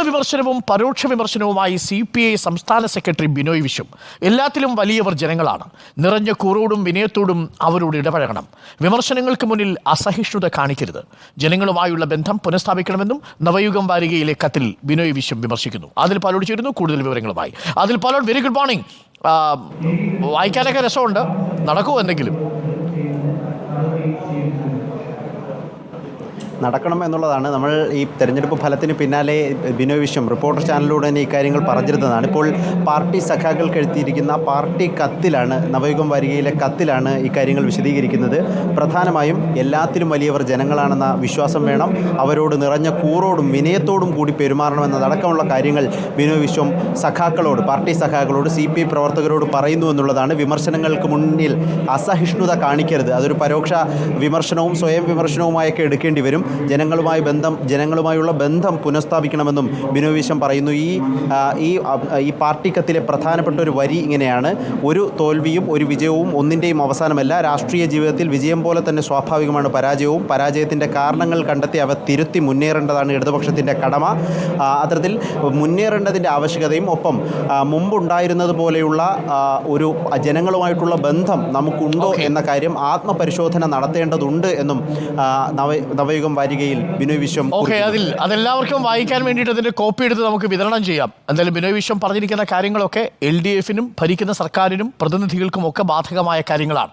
വിമർശനവും പരോക്ഷ വിമർശനവുമായി സി പി ഐ സംസ്ഥാന സെക്രട്ടറി ബിനോയ് വിശ്വം. എല്ലാത്തിലും വലിയവർ ജനങ്ങളാണ്. നിറഞ്ഞ കൂറോടും വിനയത്തോടും അവരോട് ഇടപഴകണം. വിമർശനങ്ങൾക്ക് മുന്നിൽ അസഹിഷ്ണുത കാണിക്കരുത്. ജനങ്ങളുമായുള്ള ബന്ധം പുനഃസ്ഥാപിക്കണമെന്നും നവയുഗം വാരികയിലെ കത്തിൽ ബിനോയ് വിശ്വം വിമർശിക്കുന്നു. അതിൽ പലോട് ചേരുന്നു കൂടുതൽ വിവരങ്ങളുമായി. അതിൽ പലോട് വെരി ഗുഡ് മോർണിംഗ് വായിക്കാനൊക്കെ രസമുണ്ട്. നടക്കുമോ എന്തെങ്കിലും. നടക്കണം എന്നുള്ളതാണ് നമ്മൾ ഈ തെരഞ്ഞെടുപ്പ് ഫലത്തിന് പിന്നാലെ ബിനോയ് വിശ്വം റിപ്പോർട്ടർ ചാനലിലൂടെ തന്നെ ഇക്കാര്യങ്ങൾ പറഞ്ഞിരുന്നതാണ്. ഇപ്പോൾ പാർട്ടി സഖാക്കൾക്ക് എഴുത്തിയിരിക്കുന്ന പാർട്ടി കത്തിലാണ് നവയുഗം വാരികയിലെ കത്തിലാണ് ഇക്കാര്യങ്ങൾ വിശദീകരിക്കുന്നത്. പ്രധാനമായും എല്ലാത്തിലും വലിയവർ ജനങ്ങളാണെന്ന വിശ്വാസം വേണം. അവരോട് നിറഞ്ഞ കൂറോടും വിനയത്തോടും കൂടി പെരുമാറണമെന്നതടക്കമുള്ള കാര്യങ്ങൾ ബിനോയ് വിശ്വം സഖാക്കളോട് പാർട്ടി സഖാക്കളോട് സി പി ഐ പ്രവർത്തകരോട് പറയുന്നു എന്നുള്ളതാണ് വിമർശനങ്ങൾക്ക് മുന്നിൽ അസഹിഷ്ണുത കാണിക്കരുത്. അതൊരു പരോക്ഷ വിമർശനവും സ്വയം വിമർശനവുമായൊക്കെ എടുക്കേണ്ടി വരും. ജനങ്ങളുമായി ബന്ധം ജനങ്ങളുമായുള്ള ബന്ധം പുനഃസ്ഥാപിക്കണമെന്നും ബിനോയ് വിശ്വം പറയുന്നു. ഈ ഈ ഈ പാർട്ടി കത്തിലെ പ്രധാനപ്പെട്ട ഒരു വരി ഇങ്ങനെയാണ്. ഒരു തോൽവിയും ഒരു വിജയവും ഒന്നിന്റെയും അവസാനമല്ല. രാഷ്ട്രീയ ജീവിതത്തിൽ വിജയം പോലെ തന്നെ സ്വാഭാവികമാണ് പരാജയവും. പരാജയത്തിന്റെ കാരണങ്ങൾ കണ്ടെത്തി അവ തിരുത്തി മുന്നേറേണ്ടതാണ് ഇടതുപക്ഷത്തിന്റെ കടമ. അത്തരത്തിൽ മുന്നേറേണ്ടതിന്റെ ആവശ്യകതയും ഒപ്പം മുമ്പുണ്ടായിരുന്നത് പോലെയുള്ള ഒരു ജനങ്ങളുമായിട്ടുള്ള ബന്ധം നമുക്കുണ്ടോ എന്ന കാര്യം ആത്മപരിശോധന നടത്തേണ്ടതുണ്ട് എന്നും നവ നവയുഗം വാരികയിൽ ബിനോയ് വിശ്വം ഓക്കെ അതിൽ അതെല്ലാവർക്കും വായിക്കാൻ വേണ്ടിയിട്ട് അതിന്റെ കോപ്പി എടുത്ത് നമുക്ക് വിതരണം ചെയ്യാം. എന്തായാലും ബിനോയ് വിശ്വം പറഞ്ഞിരിക്കുന്ന കാര്യങ്ങളൊക്കെ എൽ ഡി എഫിനും ഭരിക്കുന്ന സർക്കാരിനും പ്രതിനിധികൾക്കും ഒക്കെ ബാധകമായ കാര്യങ്ങളാണ്.